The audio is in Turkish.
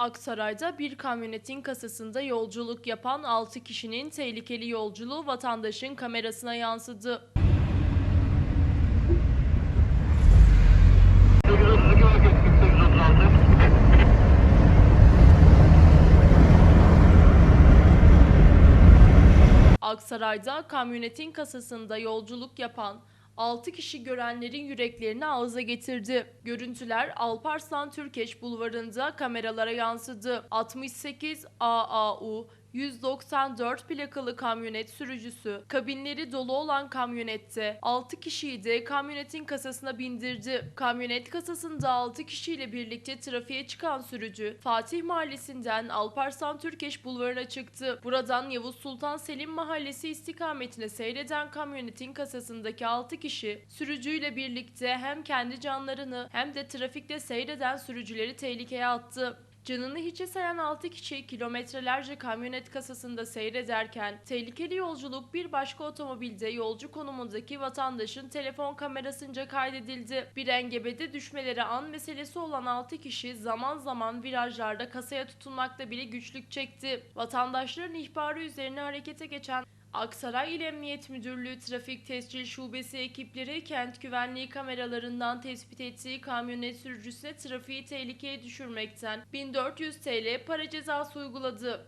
Aksaray'da bir kamyonetin kasasında yolculuk yapan 6 kişinin tehlikeli yolculuğu vatandaşın kamerasına yansıdı. Aksaray'da kamyonetin kasasında yolculuk yapan 6 kişi görenlerin yüreklerini ağza getirdi. Görüntüler Alparslan Türkeş bulvarında kameralara yansıdı. 68 AAU 194 plakalı kamyonet sürücüsü kabinleri dolu olan kamyonette 6 kişiyi de kamyonetin kasasına bindirdi. Kamyonet kasasında 6 kişiyle birlikte trafiğe çıkan sürücü Fatih Mahallesi'nden Alparslan Türkeş bulvarına çıktı. Buradan Yavuz Sultan Selim Mahallesi istikametine seyreden kamyonetin kasasındaki 6 kişi sürücüyle birlikte hem kendi canlarını hem de trafikte seyreden sürücüleri tehlikeye attı. Canını hiçe sayan 6 kişi kilometrelerce kamyonet kasasında seyrederken tehlikeli yolculuk bir başka otomobilde yolcu konumundaki vatandaşın telefon kamerasınca kaydedildi. Bir engebede düşmeleri an meselesi olan 6 kişi zaman zaman virajlarda kasaya tutunmakta bile güçlük çekti. Vatandaşların ihbarı üzerine harekete geçen Aksaray İl Emniyet Müdürlüğü Trafik Tescil Şubesi ekipleri kent güvenliği kameralarından tespit ettiği kamyonet sürücüsüne trafiği tehlikeye düşürmekten 1400 TL para cezası uyguladı.